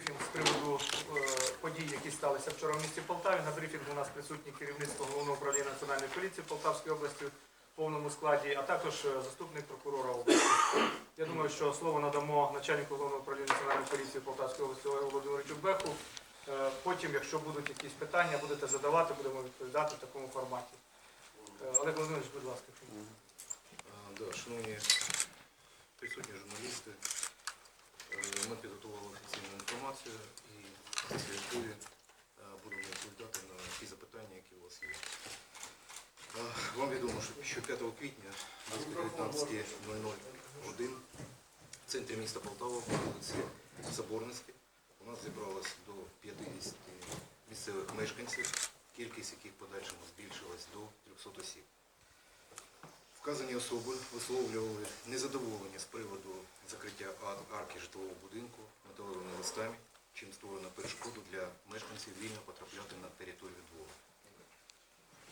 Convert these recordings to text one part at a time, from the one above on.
брифінг з приводу е, подій, які сталися вчора в місті Полтаві. На брифінгу у нас присутні керівництво головного управління національної поліції Полтавської області в повному складі, а також е, заступник прокурора області. Я думаю, що слово надамо начальнику головного управління національної поліції Полтавської області Олегу Володимировичу Беху. Е, Потім, якщо будуть якісь питання, будете задавати, будемо відповідати в такому форматі. Олег Володимирович, будь ласка. Да, шановні інформацію і після якої будемо відповідати на ті запитання, які у вас є. Е, Вам відомо, що- що 5 квітня близько 19.00 годин в центрі міста Полтава по вулиці Соборницькій у нас зібралось до 50 місцевих мешканців, кількість яких подальшому збільшилась до 300 осіб. Вказані особи висловлювали незадоволення з приводу закриття арки житлового будинку металевими листами, чим створено перешкоду для мешканців вільно потрапляти на територію двору.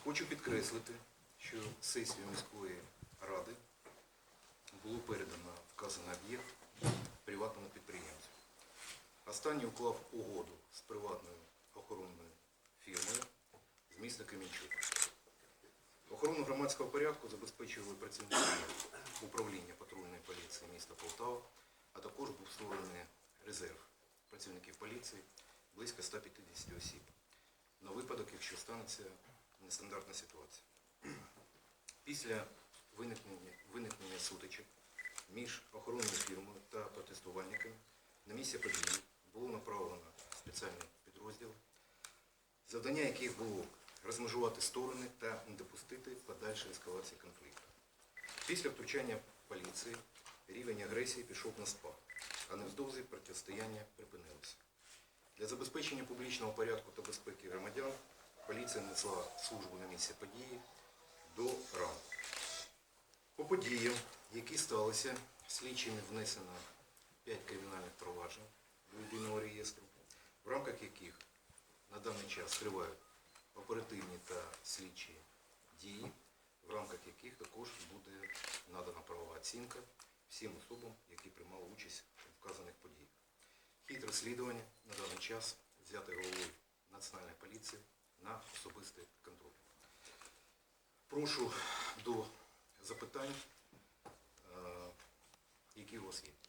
Хочу підкреслити, що сесію міської ради було передано вказаний об'єкт приватному підприємцю. Останній уклав угоду з приватною охоронною фірмою з міста Камінчук. Охорону громадського порядку забезпечували працівники управління патрульної поліції міста Полтава, а також був створений резерв працівників поліції близько 150 осіб на випадок, якщо станеться нестандартна ситуація. Після виникнення, виникнення сутичок між охоронною фірмою та протестувальниками на місце події було направлено спеціальні підрозділи, завдання яких було розмежувати сторони та не допустити подальшої ескалації конфлікту. Після втручання поліції рівень агресії пішов на спад, а невдовзі протистояння припинилося. Для забезпечення публічного порядку та безпеки громадян поліція несла службу на місці події до ранку. По подіям, які сталися, слідчими внесено 5 кримінальних проваджень до єдиного реєстру, в рамках яких на даний час тривають оперативні та слідчі дії, в рамках яких також буде надана правова оцінка всім особам, які приймали участь у вказаних подіях. Хід розслідування на даний час взяти головою Національної поліції на особистий контроль. Прошу до запитань, е, які у вас є.